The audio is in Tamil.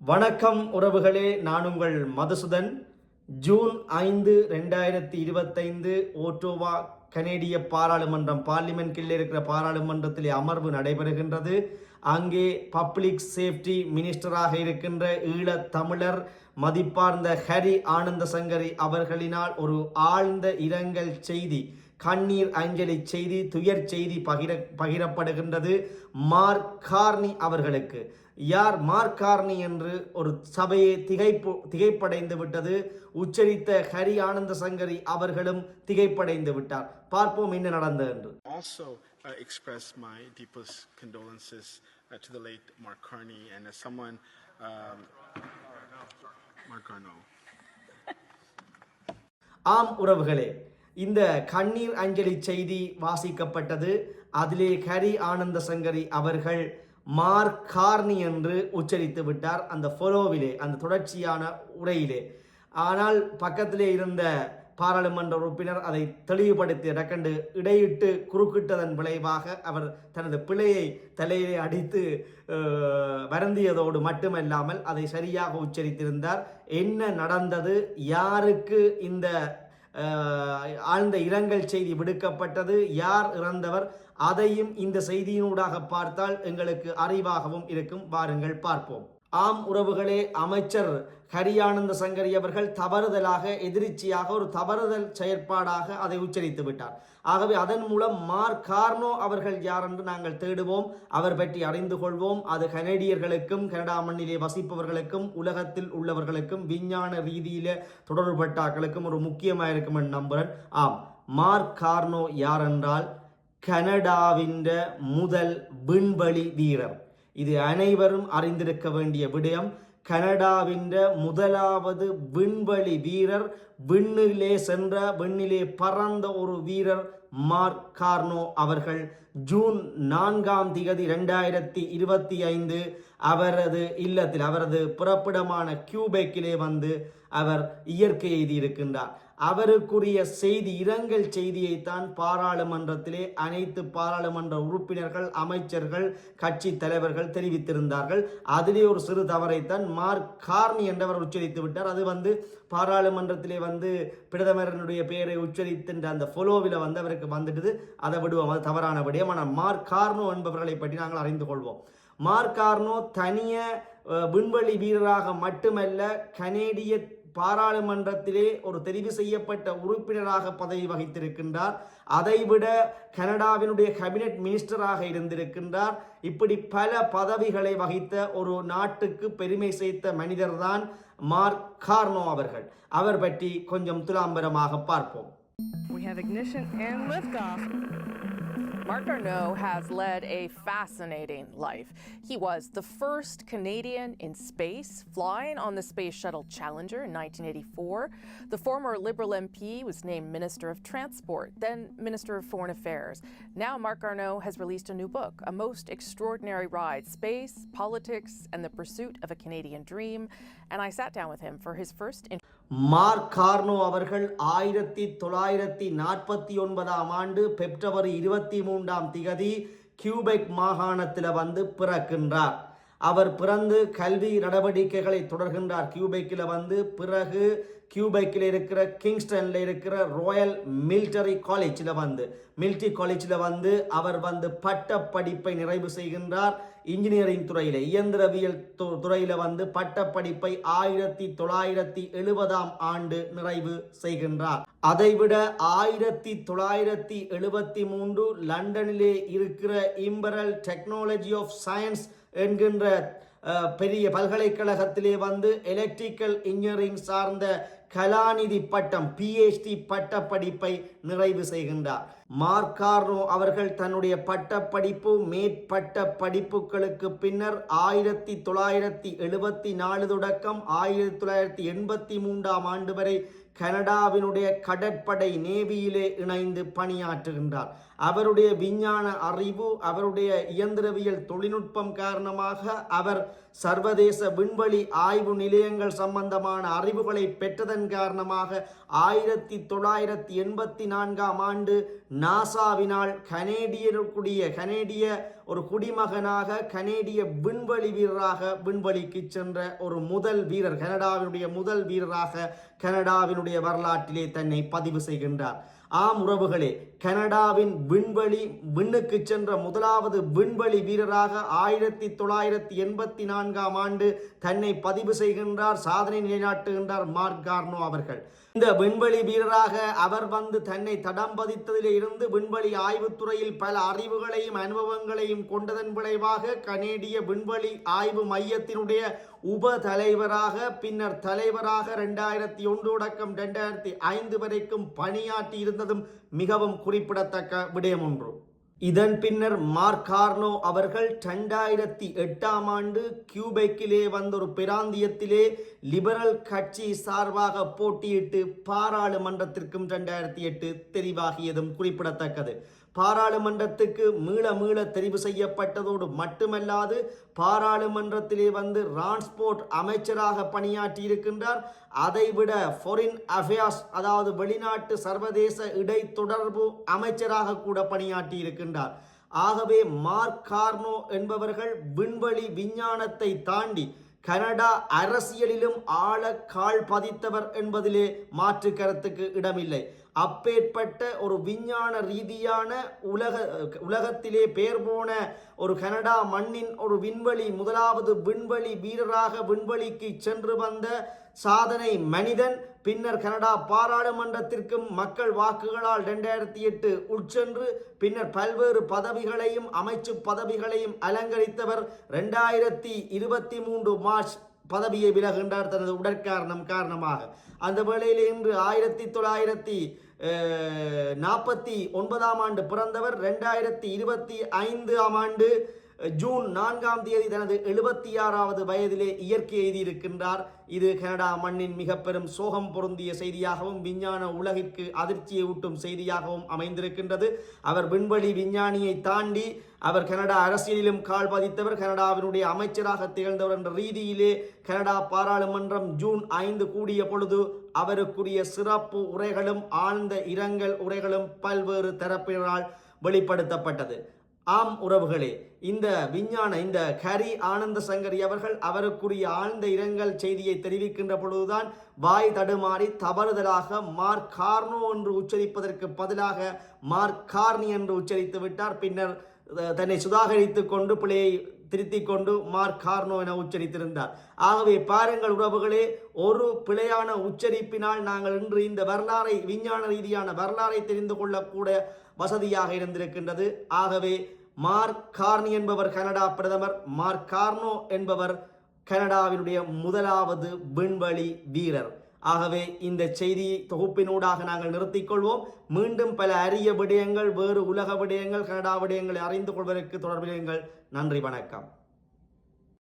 வணக்கம் உறவுகளே நான் உங்கள் மதுசுதன். ஜூன் ஐந்து ரெண்டாயிரத்தி இருபத்தைந்து ஓட்டோவா கனேடிய பாராளுமன்றம் பார்லிமெண்ட்டில் இருக்கிற பாராளுமன்றத்திலே அமர்வு நடைபெறுகின்றது. அங்கே பப்ளிக் சேஃப்டி மினிஸ்டராக இருக்கின்ற ஈழத் தமிழர் மதிப்பார்ந்த ஹரி ஆனந்த சங்கரி அவர்களினால் ஒரு ஆழ்ந்த இரங்கல் செய்தி கண்ணீர் அஞ்சலி செய்தி துயர் செய்தி பகிர பகிரப்படுகின்றது. மார்க் கார்னி அவர்களுக்கு. யார் மார்க் கார்னி என்று ஒரு சபையை திகைப்பு திகைப்படைந்து விட்டது. உச்சரித்த ஹரி ஆனந்த சங்கரி அவர்களும் திகைப்படைந்து விட்டார். பார்ப்போம் என்ன நடந்தது என்று. Also uh, express my deepest condolences uh, to the late Mark Carney and as someone, um, Mark. ஆம் உறவுகளே இந்த கண்ணீர் அஞ்சலி செய்தி வாசிக்கப்பட்டது. அதிலே ஹரி ஆனந்த சங்கரி அவர்கள் மார்க் கார்னி என்று உச்சரித்து விட்டார் அந்த ஃபொலோவிலே அந்த தொடர்ச்சியான உரையிலே ஆனால் பக்கத்திலே இருந்த பாராளுமன்ற உறுப்பினர் அதை தெளிவுபடுத்தி இடக்கண்டு இடையிட்டு குறுக்கிட்டதன் விளைவாக அவர் தனது பிழையை தலையிலே அடித்து வருந்தியதோடு மட்டுமல்லாமல் அதை சரியாக உச்சரித்திருந்தார். என்ன நடந்தது? யாருக்கு இந்த ஆழ்ந்த இரங்கல் செய்தி விடுக்கப்பட்டது. யார் இறந்தவர்? அதையும் இந்த செய்தியினூடாக பார்த்தால் எங்களுக்கு அறிவாகவும் இருக்கும். வாருங்கள் பார்ப்போம். ஆம் உறவுகளே அமைச்சர் ஹரியானந்த சங்கரி அவர்கள் தவறுதலாக எதிர்ச்சியாக ஒரு தவறுதல் செயற்பாடாக அதை உச்சரித்து விட்டார். ஆகவே அதன் மூலம் மார்க் கார்னோ அவர்கள் யார் என்று நாங்கள் தேடுவோம் அவர் பற்றி அறிந்து கொள்வோம். அது கனடியர்களுக்கும் கனடா மண்ணிலே வசிப்பவர்களுக்கும் உலகத்தில் உள்ளவர்களுக்கும் விஞ்ஞான ரீதியில தொடர்பட்டாக்களுக்கும் ஒரு முக்கியமாக இருக்கும் என்று நம்புகிறேன் ஆம் மார்க் கார்னோ யார் என்றால் கனடாவின் முதல் விண்வெளி வீரர். இது அனைவரும் அறிந்திருக்க வேண்டிய விடயம். கனடாவின் முதலாவது விண்வெளி வீரர் விண்ணிலே சென்ற விண்ணிலே பறந்த ஒரு வீரர் மார்க் கார்னோ அவர்கள் ஜூன் நான்காம் திகதி ரெண்டாயிரத்தி இருபத்தி ஐந்து அவரது இல்லத்தில் அவரது பிறப்பிடமான கியூபெக்கிலே வந்து அவர் இயற்கை எழுதியிருக்கின்றார் அவருக்குரிய செய்தி இரங்கல் செய்தியைத்தான் பாராளுமன்றத்திலே அனைத்து பாராளுமன்ற உறுப்பினர்கள் அமைச்சர்கள் கட்சி தலைவர்கள் தெரிவித்திருந்தார்கள். அதிலே ஒரு சிறு தவறைத்தான் மார்க் கார்னி என்றவர் உச்சரித்து விட்டார். அது வந்து பாராளுமன்றத்திலே வந்து பிரதமரனுடைய பெயரை உச்சரித்தின்ற அந்த ஃபொலோவில் வந்து அவருக்கு வந்துட்டது. அதை விடுவோம். அது தவறான விடயம். ஆனால் மார்க் கார்னோ என்பவர்களை பற்றி நாங்கள் அறிந்து கொள்வோம். மார்க் கார்னோ தனிய விண்வெளி வீரராக மட்டுமல்ல கனேடிய பாராளுமன்றத்திலே ஒரு தெரிவு செய்யப்பட்ட உறுப்பினராக பதவி வகித்திருக்கின்றார். அதைவிட கனடாவினுடைய கேபினெட் மினிஸ்டராக இருந்திருக்கின்றார். இப்படி பல பதவிகளை வகித்த ஒரு நாட்டுக்கு பெருமை சேர்த்த மனிதர்தான் மார்க் கார்னோ அவர்கள். அவர் பற்றி கொஞ்சம் துலாம்பரமாக பார்ப்போம். We have ignition and liftoff. Mark Arnault has led a fascinating life. He was the first Canadian in space, flying on the Space Shuttle Challenger in 1984. The former Liberal MP was named Minister of Transport, then Minister of Foreign Affairs. Now, Mark Arnault has released a new book, A Most Extraordinary Ride Space, Politics, and the Pursuit of a Canadian Dream. And I sat down with him for his first interview. Mark Carney அவர்கள் ஆயிரத்தி தொள்ளாயிரத்தி நாற்பத்தி ஒன்பதாம் ஆண்டு பிப்ரவரி இருபத்தி மூன்றாம் திகதி கியூபெக் மாகாணத்தில் வந்து பிறக்கின்றார். அவர் பிறந்து கல்வி நடவடிக்கைகளை தொடர்கின்றார். கியூபெக்கில் வந்து பிறகு கியூபெக்கில் இருக்கிற கிங்ஸ்டனில் இருக்கிற ராயல் மிலிட்டரி காலேஜில் வந்து மிலிட்டரி காலேஜில் வந்து அவர் வந்து பட்ட படிப்பை நிறைவு செய்கின்றார். இன்ஜினியரிங் துறையில் இயந்திரவியல் து- வந்து வந்து பட்டப்படிப்பை ஆயிரத்தி தொள்ளாயிரத்தி எழுபதாம் ஆண்டு நிறைவு செய்கின்றார். அதைவிட ஆயிரத்தி தொள்ளாயிரத்தி எழுபத்தி மூன்று லண்டனிலே இருக்கிற இம்பரல் டெக்னாலஜி ஆஃப் சயின்ஸ் என்கின்ற பெரிய பல்கலைக்கழகத்திலே வந்து எலக்ட்ரிக்கல் இன்ஜினியரிங் சார்ந்த கலாநிதி பட்டம் பிஹெச்டி பட்ட படிப்பை நிறைவு செய்கின்றார். மார்க்கார்னோ அவர்கள் தன்னுடைய பட்டப்படிப்பு மேற்பட்ட படிப்புகளுக்கு பின்னர் ஆயிரத்தி தொள்ளாயிரத்தி எழுபத்தி நாலு தொடக்கம் ஆயிரத்தி தொள்ளாயிரத்தி எண்பத்தி மூன்றாம் ஆண்டு வரை கனடாவினுடைய கடற்படை நேவியிலே இணைந்து பணியாற்றுகின்றார். அவருடைய விஞ்ஞான அறிவு அவருடைய இயந்திரவியல் தொழில்நுட்பம் காரணமாக அவர் சர்வதேச விண்வெளி ஆய்வு நிலையங்கள் சம்பந்தமான அறிவுகளை பெற்றதன் காரணமாக ஆயிரத்தி தொள்ளாயிரத்தி எண்பத்தி நான்காம் ஆண்டு நாசாவினால் கனேடியருக்குடிய கனேடிய ஒரு குடிமகனாக கனேடிய விண்வெளி வீரராக விண்வெளிக்கு சென்ற ஒரு முதல் வீரர் கனடாவினுடைய முதல் வீரராக கனடாவினுடைய வரலாற்றிலே தன்னை பதிவு செய்கின்றார். ஆம் உறவுகளே கனடாவின் விண்வெளி விண்ணுக்கு சென்ற முதலாவது விண்வெளி வீரராக ஆயிரத்தி தொள்ளாயிரத்தி எண்பத்தி நான்காம் ஆண்டு தன்னை பதிவு செய்கின்றார் சாதனை நிலைநாட்டுகின்றார் மார்க் கார்னோ அவர்கள். இந்த விண்வெளி வீரராக அவர் வந்து தன்னை தடம் பதித்ததிலே இருந்து விண்வெளி ஆய்வுத்துறையில் பல அறிவுகளையும் அனுபவங்களையும் கொண்டதன் விளைவாக கனேடிய விண்வெளி ஆய்வு மையத்தினுடைய உப தலைவராக பின்னர் தலைவராக ரெண்டாயிரத்தி ஒன்று தொடக்கம் ரெண்டாயிரத்தி ஐந்து வரைக்கும் பணியாற்றி இருந்ததும் மிகவும் குறிப்பிடத்தக்க விடயம் ஒன்று. இதன் பின்னர் மார்கார்னோ அவர்கள் ரெண்டாயிரத்தி எட்டாம் ஆண்டு கியூபெக்கிலே வந்த ஒரு பிராந்தியத்திலே லிபரல் கட்சி சார்பாக போட்டியிட்டு பாராளுமன்றத்திற்கும் ரெண்டாயிரத்தி எட்டு தெரிவாகியதும் குறிப்பிடத்தக்கது. பாராளுமன்றத்துக்கு மீள மீள தெரிவு செய்யப்பட்டதோடு மட்டுமல்லாது பாராளுமன்றத்திலே வந்து டிரான்ஸ்போர்ட் அமைச்சராக பணியாற்றி இருக்கின்றார் அதைவிட ஃபொரின் அஃபேர்ஸ் அதாவது வெளிநாட்டு சர்வதேச இடைத்தொடர்பு அமைச்சராக கூட பணியாற்றி இருக்கின்றார் ஆகவே மார்க் கார்னோ என்பவர்கள் விண்வெளி விஞ்ஞானத்தை தாண்டி கனடா அரசியலிலும் ஆழ கால் பதித்தவர் என்பதிலே மாற்று கருத்துக்கு இடமில்லை. அப்பேற்பட்ட ஒரு விஞ்ஞான ரீதியான உலக உலகத்திலே பெயர் போன ஒரு கனடா மண்ணின் ஒரு விண்வெளி முதலாவது விண்வெளி வீரராக விண்வெளிக்கு சென்று வந்த சாதனை மனிதன் பின்னர் கனடா பாராளுமன்றத்திற்கும் மக்கள் வாக்குகளால் ரெண்டாயிரத்தி எட்டு உட்சென்று பின்னர் பல்வேறு பதவிகளையும் அமைச்சு பதவிகளையும் அலங்கரித்தவர் ரெண்டாயிரத்தி இருபத்தி மூன்று மார்ச் பதவியை விலகின்றார் தனது உடற்காரணம் காரணமாக. அந்த வேளையில் இன்று ஆயிரத்தி தொள்ளாயிரத்தி நாற்பத்தி ஒன்பதாம் ஆண்டு பிறந்தவர். ரெண்டாயிரத்தி இருபத்தி ஐந்தாம் ஆண்டு ஜூன் நான்காம் தேதி தனது எழுபத்தி ஆறாவது வயதிலே இயற்கை எழுதியிருக்கின்றார். இது கனடா மண்ணின் மிக பெரும் சோகம் பொருந்திய செய்தியாகவும் விஞ்ஞான உலகிற்கு அதிர்ச்சியை ஊட்டும் செய்தியாகவும் அமைந்திருக்கின்றது. அவர் விண்வெளி விஞ்ஞானியை தாண்டி அவர் கனடா அரசியலிலும் கால் பதித்தவர். கனடாவினுடைய அமைச்சராக திகழ்ந்தவர் என்ற ரீதியிலே கனடா பாராளுமன்றம் ஜூன் ஐந்து கூடிய பொழுது அவருக்குரிய சிறப்பு உரைகளும் ஆழ்ந்த இரங்கல் உரைகளும் பல்வேறு தரப்பினரால் வெளிப்படுத்தப்பட்டது. ஆம் உறவுகளே இந்த விஞ்ஞான இந்த ஹரி ஆனந்த சங்கரி அவர்கள் அவருக்குரிய ஆழ்ந்த இரங்கல் செய்தியை தெரிவிக்கின்ற பொழுதுதான் வாய் தடுமாறி தவறுதலாக மார்க் கார்னோ என்று உச்சரிப்பதற்கு பதிலாக மார்க் கார்னி என்று உச்சரித்து விட்டார். பின்னர் தன்னை சுதாகரித்துக் கொண்டு பிழையை திருத்திக் கொண்டு மார்க் கார்னோ என உச்சரித்திருந்தார். ஆகவே பாருங்கள் உறவுகளே ஒரு பிழையான உச்சரிப்பினால் நாங்கள் இன்று இந்த வரலாறை விஞ்ஞான ரீதியான வரலாறை தெரிந்து கொள்ளக்கூட வசதியாக இருந்திருக்கின்றது. ஆகவே மார்க் கார்னி என்பவர் கனடா பிரதமர் மார்க் கார்னோ என்பவர் கனடாவினுடைய முதலாவது விண்வெளி வீரர். ஆகவே இந்த செய்தி தொகுப்பினூடாக நாங்கள் நிறுத்திக் கொள்வோம். மீண்டும் பல அரிய விடயங்கள் வேறு உலக விடயங்கள் கனடா விடயங்களை அறிந்து கொள்வதற்கு தொடர்புகள் நன்றி வணக்கம்.